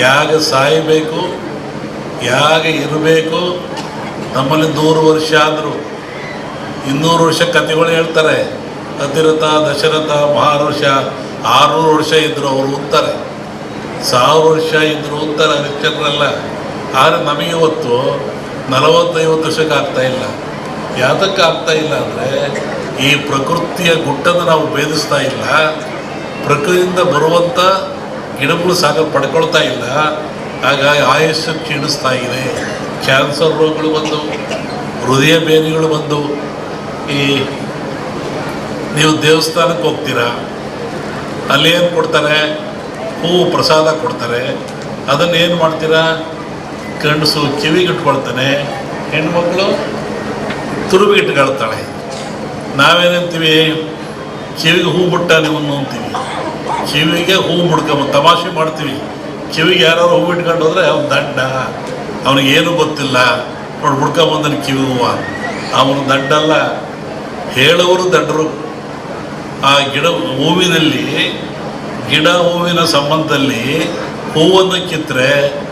ಯಾಗ ಸಾಯಬೇಕು, ಯಾಗ ಇರಬೇಕು, ನಮ್ಮಲ್ಲಿ ನೂರು ವರ್ಷ ಆದರೂ. ಇನ್ನೂರು ವರ್ಷ ಕಥೆಗಳು ಹೇಳ್ತಾರೆ. ಅತಿರಥ, ದಶರಥ, ಮಹಾರುಷ, ಆರುನೂರು ವರ್ಷ ಇದ್ದರು ಅವರು ಉತ್ತಾರೆ. ಸಾವಿರ ವರ್ಷ ಇದ್ದರು ಉತ್ತಾರೆ ಅಧ್ಯಕ್ಷರಲ್ಲ ಆದರೆ ನಮಗೆ ಇವತ್ತು ನಲವತ್ತೈವತ್ತು ವರ್ಷಕ್ಕೆ ಆಗ್ತಾ ಇಲ್ಲ. ಯಾತಕ್ಕೆ ಆಗ್ತಾ ಇಲ್ಲ ಅಂದರೆ, ಈ ಪ್ರಕೃತಿಯ ಗುಟ್ಟನ್ನು ನಾವು ಭೇದಿಸ್ತಾ ಇಲ್ಲ. ಪ್ರಕೃತಿಯಿಂದ ಬರುವಂಥ ಗಿಡಗಳು ಸಾಗ ಪಡ್ಕೊಳ್ತಾ ಇಲ್ಲ. ಹಾಗಾಗಿ ಆಯುಷ್ಯ ಕ್ಷೀಣಿಸ್ತಾ ಇದೆ. ಕ್ಯಾನ್ಸರ್ ರೋಗಗಳು ಬಂದು ಹೃದಯ ಬೇನೆಗಳು ಬಂದು ಈ ನೀವು ದೇವಸ್ಥಾನಕ್ಕೆ ಹೋಗ್ತೀರಾ, ಅಲ್ಲಿ ಏನು ಕೊಡ್ತಾರೆ? ಹೂವು ಪ್ರಸಾದ ಕೊಡ್ತಾರೆ. ಅದನ್ನು ಏನು ಮಾಡ್ತೀರಾ? ಗಂಡಸು ಕಿವಿಗಿಟ್ಕೊಳ್ತಾನೆ, ಹೆಣ್ಮಕ್ಳು ತುರುಬಿಗಿಟ್ಕೊಳ್ತಾಳೆ. ನಾವೇನಂತೀವಿ ಕಿವಿಗೆ ಹೂ ಬಿಟ್ಟ ನೀವು ಅಂತೀವಿ. ಕಿವಿಗೆ ಹೂ ಮುಡ್ಕೊಂಬ ತಮಾಷೆ ಮಾಡ್ತೀವಿ. ಕಿವಿಗೆ ಯಾರು ಹೂ ಇಟ್ಕೊಂಡು ಹೋದ್ರೆ ಅವ್ನು ದಂಡ. ಅವನಿಗೇನು ಗೊತ್ತಿಲ್ಲ. ನೋಡಿ ಹುಡ್ಕೊಂಬಂದನ ಕಿವಿ ಹೂವು. ಅವನು ದಂಡಲ್ಲ. ಹೇಳುವರು ದಂಡರು. ಆ ಗಿಡ ಹೂವಿನಲ್ಲಿ, ಗಿಡ ಹೂವಿನ ಸಂಬಂಧದಲ್ಲಿ ಹೂವನ್ನು ಕಿತ್ತರೆ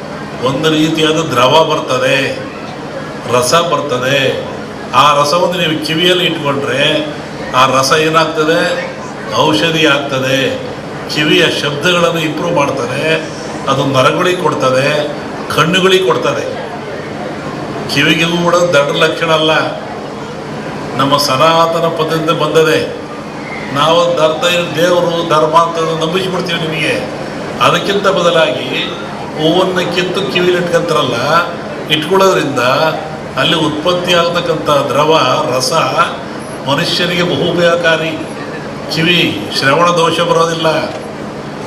ಒಂದು ರೀತಿಯಾದ ದ್ರವ ಬರ್ತದೆ. ರಸ ಬರ್ತದೆ. ಆ ರಸವನ್ನು ನೀವು ಕಿವಿಯಲ್ಲಿ ಇಟ್ಕೊಂಡ್ರೆ ಆ ರಸ ಏನಾಗ್ತದೆ? ಔಷಧಿ ಆಗ್ತದೆ. ಕಿವಿಯ ಶಬ್ದಗಳನ್ನು ಇಂಪ್ರೂವ್ ಮಾಡ್ತಾರೆ ಅದು ನರಗಳಿಗೆ ಕೊಡ್ತದೆ, ಕಣ್ಣುಗಳಿಗೆ ಕೊಡ್ತದೆ. ಕಿವಿಗೆ ಕೂಡ ದೊಡ್ಡ ಲಕ್ಷಣ ಅಲ್ಲ. ನಮ್ಮ ಸನಾತನ ಪದ್ಧತಿಯಿಂದ ಬಂದದೆ. ನಾವು ಅರ್ಥ ದೇವರು, ಧರ್ಮ ಅಂತ ನಂಬಿಸಿಬಿಡ್ತೀವಿ ನಿಮಗೆ. ಅದಕ್ಕಿಂತ ಬದಲಾಗಿ ಹೂವನ್ನು ಕಿತ್ತು ಕಿವಿಲಿ ಇಟ್ಕೊಂತಾರಲ್ಲ, ಇಟ್ಕೊಳ್ಳೋದ್ರಿಂದ ಅಲ್ಲಿ ಉತ್ಪತ್ತಿ ಆಗತಕ್ಕಂಥ ದ್ರವ, ರಸ ಮನುಷ್ಯನಿಗೆ ಬಹುಪಯೋಗಕಾರಿ. ಕಿವಿ, ಶ್ರವಣ ದೋಷ ಬರೋದಿಲ್ಲ.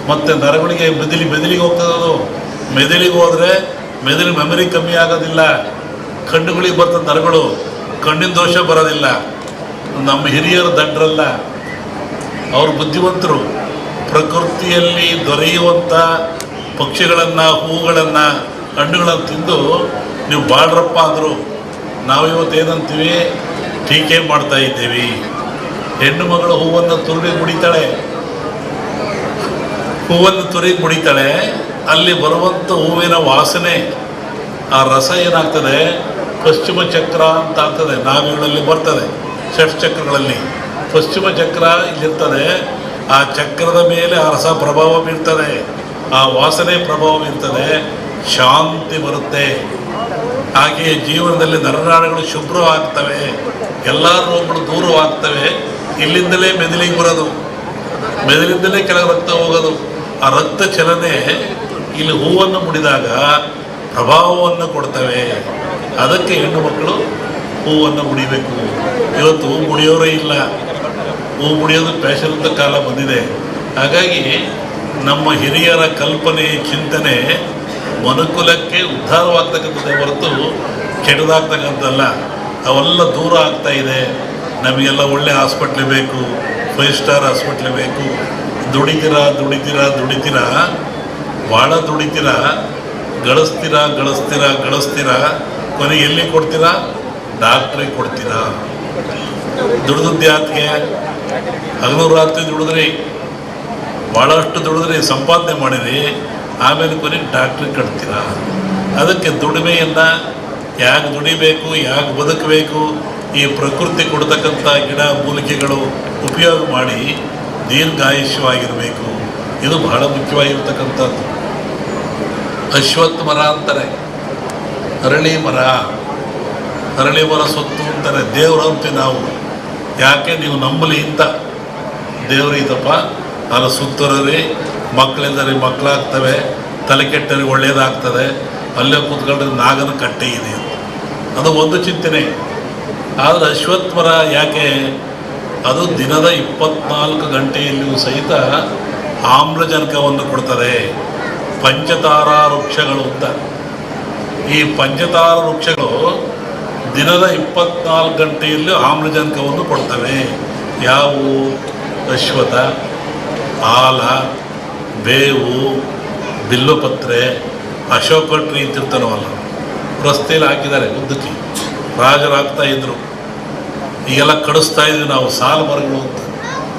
ಮತ್ತು ನರಗಳಿಗೆ ಮೆದಿಲಿ ಮೆದುಳಿಗೆ ಹೋಗ್ತದೆ ಅದು. ಮೆದುಳಿಗೆ ಹೋದರೆ ಮೆದುಳು ಮೆಮರಿ ಕಮ್ಮಿ ಆಗೋದಿಲ್ಲ. ಕಣ್ಣುಗಳಿಗೆ ಬರ್ತದೆ ನರಗಳು, ಕಣ್ಣಿನ ದೋಷ ಬರೋದಿಲ್ಲ. ನಮ್ಮ ಹಿರಿಯರು ದಂಡ್ರಲ್ಲ. ಅವರು ಬುದ್ಧಿವಂತರು. ಪ್ರಕೃತಿಯಲ್ಲಿ ದೊರೆಯುವಂಥ ಪಕ್ಷಿಗಳನ್ನು, ಹೂಗಳನ್ನು, ಹಣ್ಣುಗಳನ್ನು ತಿಂದು ನೀವು ಬಾಳ್ರಪ್ಪ ಅಂದರು. ಏನಂತೀವಿ? ಟೀಕೆ ಮಾಡ್ತಾ ಇದ್ದೀವಿ. ಹೆಣ್ಣು ಮಗಳು ಹೂವನ್ನು ತುರುಗಿ ಮುಡಿತಾಳೆ. ಹೂವನ್ನು ತುರುಗಿ ಮುಡಿತಾಳೆ. ಅಲ್ಲಿ ಬರುವಂಥ ಹೂವಿನ ವಾಸನೆ, ಆ ರಸ ಏನಾಗ್ತದೆ? ಪಶ್ಚಿಮ ಚಕ್ರ ಅಂತ ಆಗ್ತದೆ. ನಾವಿಗಳಲ್ಲಿ ಬರ್ತದೆ. ಷಟ್ ಚಕ್ರಗಳಲ್ಲಿ. ಪಶ್ಚಿಮ ಚಕ್ರ ಇಲ್ಲಿರ್ತದೆ. ಆ ಚಕ್ರದ ಮೇಲೆ ಆ ರಸ ಪ್ರಭಾವ ಬೀರ್ತದೆ. ಆ ವಾಸನೆ ಪ್ರಭಾವ ಬೀರ್ತದೆ. ಶಾಂತಿ ಬರುತ್ತೆ. ಹಾಗೆಯೇ ಜೀವನದಲ್ಲಿ ನರನಾಡುಗಳು ಶುಭ್ರವಾಗ್ತವೆ. ಎಲ್ಲ ರೋಗಗಳು ದೂರವಾಗ್ತವೆ. ಇಲ್ಲಿಂದಲೇ ಮೆದುಳಿಗೆ ಬರೋದು, ಮೆದುಳಿಂದಲೇ ಕೆಳಗೆ ರಕ್ತ ಹೋಗೋದು. ಆ ರಕ್ತ ಚಲನೆ ಇಲ್ಲಿ ಹೂವನ್ನು ಮುಡಿದಾಗ ಪ್ರಭಾವವನ್ನು ಕೊಡ್ತವೆ. ಅದಕ್ಕೆ ಹೆಣ್ಣು ಮಕ್ಕಳು ಹೂವನ್ನು ಮುಡಿಬೇಕು. ಇವತ್ತು ಹೂ ಮುಡಿಯೋರೇ ಇಲ್ಲ. ಹೂ ಮುಡಿಯೋದು ಫ್ಯಾಷನ್ ಅಂತ ಕಾಲ ಬಂದಿದೆ. ಹಾಗಾಗಿ ನಮ್ಮ ಹಿರಿಯರ ಕಲ್ಪನೆ, ಚಿಂತನೆ ಮನುಕುಲಕ್ಕೆ ಉದ್ಧಾರವಾಗ್ತಕ್ಕಂಥದ್ದೇ ಹೊರತು ಕೆಟ್ಟದಾಗ್ತಕ್ಕಂಥದ್ದಲ್ಲ. ಅವೆಲ್ಲ ದೂರ ಆಗ್ತಾ ಇದೆ. ನಮಗೆಲ್ಲ ಒಳ್ಳೆ ಹಾಸ್ಪಿಟ್ಲ್ ಬೇಕು, ಫೈವ್ ಸ್ಟಾರ್ ಹಾಸ್ಪಿಟ್ಲ್ ಬೇಕು. ದುಡಿತೀರಾ ದುಡಿತೀರಾ ದುಡಿತೀರಾ? ಭಾಳ ದುಡಿತೀರಾ? ಗಳಿಸ್ತೀರಾ ಗಳಿಸ್ತೀರಾ ಗಳಿಸ್ತೀರಾ? ಕೊನೆಗೆ ಎಲ್ಲಿ ಕೊಡ್ತೀರಾ? ಡಾಕ್ಟ್ರಿಗೆ ಕೊಡ್ತೀರಾ? ದುಡ್ದದ್ದು ಯಾಕೆ ಹಗಲು ರಾತ್ರಿ ದುಡಿದ್ರಿ. ಭಾಳಷ್ಟು ದುಡಿದ್ರಿ, ಸಂಪಾದನೆ ಮಾಡಿರಿ. ಆಮೇಲೆ ಕೊನೆಗೆ ಡಾಕ್ಟ್ರಿಗೆ ಕಟ್ತೀರಾ? ಅದಕ್ಕೆ ದುಡಿಮೆಯನ್ನು ಯಾಕೆ ದುಡಿಬೇಕು, ಯಾಕೆ ಬದುಕಬೇಕು? ಈ ಪ್ರಕೃತಿ ಕೊಡ್ತಕ್ಕಂಥ ಗಿಡ ಮೂಲಿಕೆಗಳು ಉಪಯೋಗ ಮಾಡಿ ದೀರ್ಘಾಯುಷ್ಯವಾಗಿರಬೇಕು. ಇದು ಬಹಳ ಮುಖ್ಯವಾಗಿರ್ತಕ್ಕಂಥದ್ದು. ಅಶ್ವತ್ಥ ಮರ ಅಂತಾರೆ. ಅರಳಿ ಮರ ಅರಳಿ ಮರ ಸೊತ್ತು ಅಂತಾರೆ. ದೇವರು ಅಂತೀವಿ ನಾವು. ಯಾಕೆ? ನೀವು ನಂಬಲಿ ಅಂತ ದೇವ್ರು ಇದಪ್ಪ ಅಲ್ಲ ಸುತ್ತರರಿ ಮಕ್ಕಳಿಂದರಿ ಮಕ್ಕಳಾಗ್ತವೆ, ತಲೆ ಕೆಟ್ಟರಿ ಒಳ್ಳೆಯದಾಗ್ತದೆ ಅಲ್ಲೇ ಕೂತ್ಕೊಂಡ್ರೆ ನಾಗನ ಕಟ್ಟೆ ಇದೆ ಅದು ಒಂದು ಚಿಂತನೆ. ಆದರೆ ಅಶ್ವತ್ಥರ ಯಾಕೆ? ಅದು ದಿನದ ಇಪ್ಪತ್ನಾಲ್ಕು ಗಂಟೆಯಲ್ಲಿಯೂ ಸಹಿತ ಆಮ್ಲಜನಕವನ್ನು ಕೊಡ್ತದೆ. ಪಂಚತಾರಾ ವೃಕ್ಷಗಳು ಅಂತ. ಈ ಪಂಚತಾರ ವೃಕ್ಷಗಳು ದಿನದ ಇಪ್ಪತ್ನಾಲ್ಕು ಗಂಟೆಯಲ್ಲಿ ಆಮ್ಲಜನಕವನ್ನು ಕೊಡ್ತವೆ. ಯಾವುವು ಅಶ್ವಥ ಆಲ, ಬೇವು, ಬಿಲ್ಲುಪತ್ರೆ, ಅಶೋಕ ಟ್ರೀ ಅಂತಿರ್ತಾನವಲ್ಲ ರಸ್ತೆಯಲ್ಲಿ ಹಾಕಿದ್ದಾರೆ ಉದ್ದಕ್ಕೆ ರಾಜರು ಹಾಕ್ತಾ ಇದ್ರು. ಈಗೆಲ್ಲ ಕಡಿಸ್ತಾ ಇದ್ವಿ ನಾವು ಸಾಲ ಮರಗಳು ಅಂತ.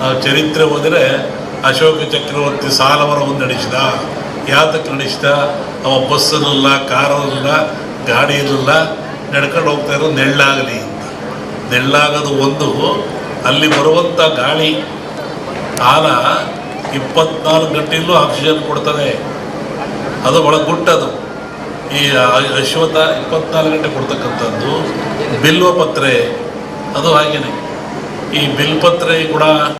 ನಾವು ಚರಿತ್ರೆ ಹೋದರೆ ಅಶೋಕ ಚಕ್ರವರ್ತಿ ಸಾಲ ಮರವನ್ನು ನಡೆಸಿದ. ಯಾತಕ್ಕೆ ನಡೆಸಿದ? ಅವ ಬಸ್ ಇರಲಿಲ್ಲ ಕಾರ್ ಇರಲಿಲ್ಲ ಗಾಡಿ ಇರಲಿಲ್ಲ ನಡ್ಕೊಂಡು ಹೋಗ್ತಾ ಇರೋ ನೆಳ್ಳಾಗಲಿ ಅಂತ. ನೆಳ್ಳಾಗೋದು ಒಂದು, ಅಲ್ಲಿ ಬರುವಂಥ ಗಾಳಿ ಆಲ ಇಪ್ಪತ್ನಾಲ್ಕು ಗಂಟೆಯಲ್ಲೂ ಆಕ್ಸಿಜನ್ ಕೊಡ್ತದೆ. ಅದು ಒಳ ಗುಟ್ಟದು ಈ ಅಶ್ವಥ ಇಪ್ಪತ್ನಾಲ್ಕು ಗಂಟೆ ಕೊಡ್ತಕ್ಕಂಥದ್ದು. ಬಿಲ್ವ ಪತ್ರೆ ಅದು ಹಾಗೇನೆ. ಈ ಬಿಲ್ಪತ್ರೆ ಕೂಡ